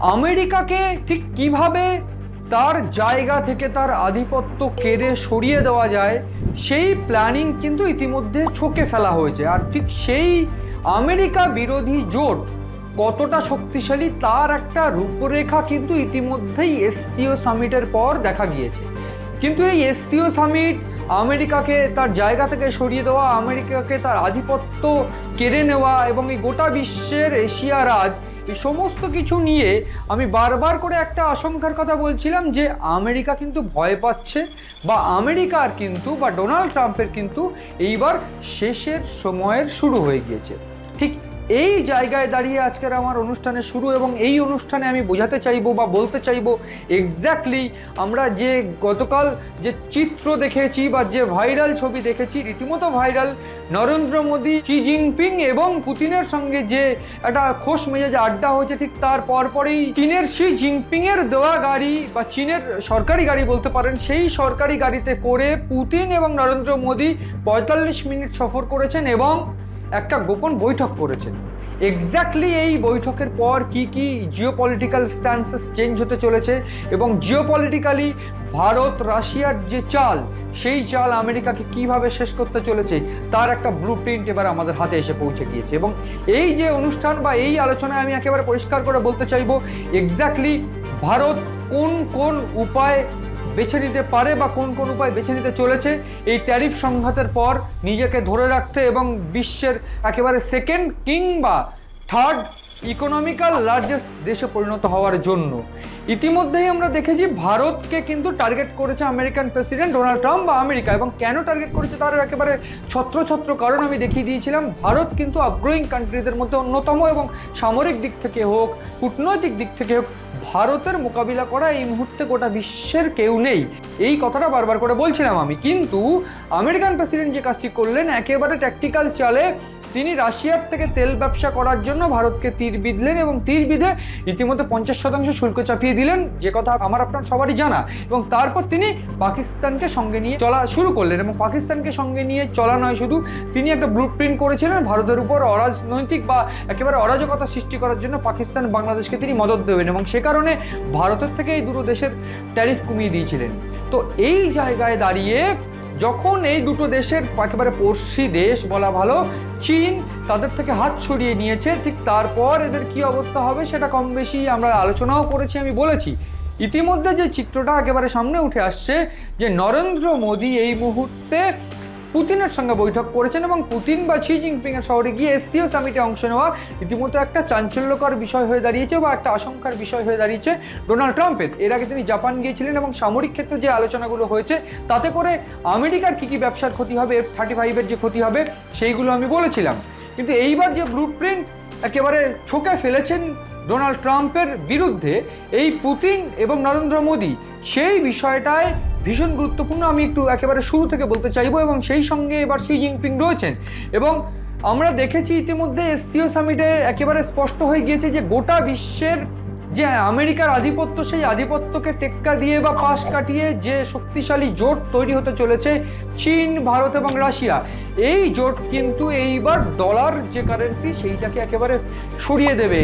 আমেরিকাকে ঠিক কীভাবে তার জায়গা থেকে তার আধিপত্য কেড়ে সরিয়ে দেওয়া যায়, সেই প্ল্যানিং কিন্তু ইতিমধ্যে ছকে ফেলা হয়েছে। আর ঠিক সেই আমেরিকা বিরোধী জোট কতটা শক্তিশালী তার একটা রূপরেখা কিন্তু ইতিমধ্যেই এসসিও সামিটের পর দেখা গিয়েছে। কিন্তু এই এসসিও সামিট আমেরিকাকে তার জায়গা থেকে সরিয়ে দেওয়া, আমেরিকাকে তার আধিপত্য কেড়ে নেওয়া এবং এই গোটা বিশ্বের এশিয়া রাজ, এই সমস্ত কিছু নিয়ে আমি বারবার করে একটা আশঙ্কার কথা বলছিলাম যে আমেরিকা কিন্তু ভয় পাচ্ছে বা আমেরিকার কিন্তু বা ডোনাল্ড ট্রাম্পের কিন্তু এইবার শেষের সময়ের শুরু হয়ে গিয়েছে। ঠিক এই জায়গায় দাঁড়িয়ে আজকের আমার অনুষ্ঠানের শুরু এবং এই অনুষ্ঠানে আমি বোঝাতে চাইব বা বলতে চাইব এক্স্যাক্টলি আমরা যে গতকাল যে চিত্র দেখেছি বা যে ভাইরাল ছবি দেখেছি, রীতিমতো viral Narendra Modi Xi Jinping এবং পুতিনের সঙ্গে যে একটা খোশ মেজাজে আড্ডা হয়েছে ঠিক তার পরপরেই চীনের শি জিনপিংয়ের দেওয়া গাড়ি বা চীনের সরকারি গাড়ি বলতে পারেন, সেই সরকারি গাড়িতে করে পুতিন এবং নরেন্দ্র মোদী পঁয়তাল্লিশ মিনিট সফর করেছেন এবং একটা গোপন বৈঠক করেছেন। এক্স্যাক্টলি এই বৈঠকের পর কি কি জিও পলিটিক্যাল স্ট্যান্সেস চেঞ্জ হতে চলেছে এবং জিও পলিটিক্যালি ভারত, রাশিয়ার যে চাল, সেই চাল আমেরিকাকে কীভাবে শেষ করতে চলেছে, তার একটা ব্লু প্রিন্ট এবার আমাদের হাতে এসে পৌঁছে গিয়েছে এবং এই যে অনুষ্ঠান বা এই আলোচনায় আমি একেবারে পরিষ্কার করে বলতে চাইব এক্স্যাক্টলি ভারত কোন কোন উপায় বেছে নিতে পারে বা কোন কোন উপায় বেছে নিতে চলেছে, এই ট্যারিফ সংঘাতের পর নিজেকে ধরে রাখতে এবং বিশ্বের একেবারে সেকেন্ড কিংবা থার্ড ইকোনমিক্যাল লার্জেস্ট দেশে পরিণত হওয়ার জন্য। ইতিমধ্যেই আমরা দেখেছি ভারতকে কিন্তু টার্গেট করেছে আমেরিকান প্রেসিডেন্ট ডোনাল্ড ট্রাম্প বা আমেরিকা এবং কেন টার্গেট করেছে তার একেবারে ছত্র ছত্র কারণ আমি দেখিয়ে দিয়েছিলাম। ভারত কিন্তু আপগ্রোয়িং কান্ট্রিদের মধ্যে অন্যতম এবং সামরিক দিক থেকে হোক, কূটনৈতিক দিক থেকে হোক, ভারতের মোকাবিলা করা এই মুহূর্তে গোটা বিশ্বের কেউ নেই। এই কথাটা বারবার করে বলছিলাম আমি। কিন্তু আমেরিকান প্রেসিডেন্ট যে কাজটি করলেন, একেবারে ট্যাকটিক্যাল চালে তিনি রাশিয়ার থেকে তেল ব্যবসা করার জন্য ভারতকে তীর বিঁধলেন এবং তীর বিঁধে ইতিমধ্যে পঞ্চাশ শতাংশ শুল্ক চাপিয়ে দিলেন, যে কথা আমার আপনার সবারই জানা। এবং তারপর তিনি পাকিস্তানকে সঙ্গে নিয়ে চলা শুরু করলেন এবং পাকিস্তানকে সঙ্গে নিয়ে চলা নয় শুধু তিনি একটা ব্লু প্রিন্ট করেছিলেন, ভারতের উপর অরাজনৈতিক বা একেবারে অরাজকতা সৃষ্টি করার জন্য পাকিস্তান বাংলাদেশকে তিনি মদত দেবেন এবং সে কারণে ভারতের থেকে এই দুটো দেশের ট্যারিফ কমিয়ে দিয়েছিলেন। তো এই জায়গায় দাঁড়িয়ে যখন এই দুটো দেশের একেবারে পড়শি দেশ বলা ভালো, চীন তাদের থেকে হাত ছড়িয়ে নিয়েছে, ঠিক তারপর এদের কি অবস্থা হবে সেটা কম বেশি আমরা আলোচনাও করেছি, আমি বলেছি। ইতিমধ্যে যে চিত্রটা একেবারে সামনে উঠে আসছে যে নরেন্দ্র মোদী এই মুহূর্তে পুতিনের সঙ্গে বৈঠক করেছেন এবং পুতিন বা শি জিনপিং এর শহরে গিয়ে এসসিও সামিটে অংশ নেওয়া রীতিমতো একটা চাঞ্চল্যকর বিষয় হয়ে দাঁড়িয়েছে বা একটা আশঙ্কার বিষয় হয়ে দাঁড়িয়েছে ডোনাল্ড ট্রাম্পের। এর আগে তিনি জাপান গিয়েছিলেন এবং সামরিক ক্ষেত্রে যে আলোচনাগুলো হয়েছে, তাতে করে আমেরিকার কী কী ব্যবসার ক্ষতি হবে এফ থার্টি ফাইভের যে ক্ষতি হবে, সেইগুলো আমি বলেছিলাম। কিন্তু এইবার যে ব্লু প্রিন্ট একেবারে ছোকে ফেলেছেন ডোনাল্ড ট্রাম্পের বিরুদ্ধে, এই পুতিন এবং নরেন্দ্র মোদী, সেই বিষয়টায় ভীষণ গুরুত্বপূর্ণ। আমি একটু একেবারে শুরু থেকে বলতে চাইব এবং সেই সঙ্গে এবার শি জিনপিং রয়েছেন। এবং আমরা দেখেছি ইতিমধ্যে এসসিও সামিটে একেবারে স্পষ্ট হয়ে গিয়েছে যে গোটা বিশ্বের যে আমেরিকার আধিপত্য, সেই আধিপত্যকে টেক্কা দিয়ে বা পাশ কাটিয়ে যে শক্তিশালী জোট তৈরি হতে চলেছে চীন, ভারত এবং রাশিয়া, এই জোট কিন্তু এইবার ডলার যে কারেন্সি সেইটাকে একেবারে সরিয়ে দেবে।